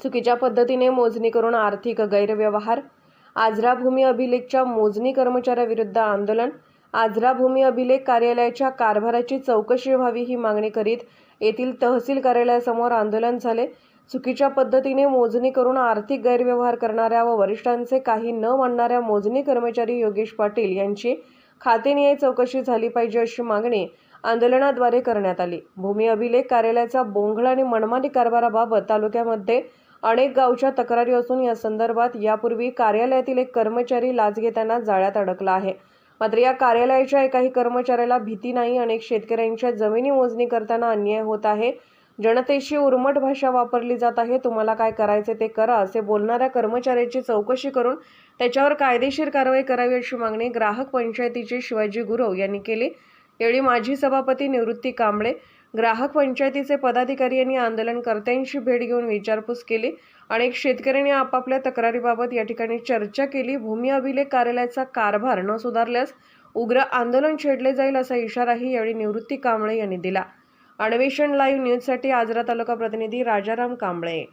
चुकीच्या पद्धतीने मोजणी करून आर्थिक गैरव्यवहार आजरा भूमी अभिलेखच्या मोजणी कर्मचाऱ्याविरुद्ध आंदोलन आजरा भूमी अभिलेख कार्यालयाच्या कारभाराची चौकशी व्हावी ही मागणी करीत येथील तहसील कार्यालयासमोर आंदोलन झाले. चुकीच्या पद्धतीने मोजणी करून आर्थिक गैरव्यवहार करणाऱ्या व वरिष्ठांचे काही न मानणाऱ्या मोजणी कर्मचारी योगेश पाटील यांची खातेनिहाय चौकशी झाली पाहिजे अशी मागणी आंदोलनाद्वारे करण्यात आली. भूमी अभिलेख कार्यालयाचा बोंघळ आणि मनमानी कारभाराबाबत तालुक्यामध्ये अनेक गावच्या तक्रारी असून या संदर्भात यापूर्वी कार्यालयातील एक कर्मचारी लाच घेताना जाळ्यात अडकला आहे. मात्र या कार्यालयाच्या एकाही कर्मचाऱ्याला भीती नाही. अनेक शेतकऱ्यांच्या जमिनी मोजणी करताना अन्याय होत आहे. जनतेशी उर्मट भाषा वापरली जात आहे. तुम्हाला काय करायचे ते करा असे बोलणाऱ्या कर्मचाऱ्याची चौकशी करून त्याच्यावर कायदेशीर कारवाई करावी अशी मागणी ग्राहक पंचायतीचे शिवाजी गुरव यांनी केली. यावेळी माजी सभापती निवृत्ती कांबळे ग्राहक पंचायतीचे पदाधिकारी यांनी आंदोलनकर्त्यांशी भेट घेऊन विचारपूस केली अनेक शेतकऱ्यांनी आपापल्या तक्रारीबाबत या ठिकाणी चर्चा केली. भूमी अभिलेख कार्यालयाचा कारभार न सुधारल्यास उग्र आंदोलन छेडले जाईल असा इशाराही यावेळी निवृत्ती कांबळे यांनी दिला. अन्वेषण लाईव्ह न्यूजसाठी आजरा तालुका प्रतिनिधी राजाराम कांबळे.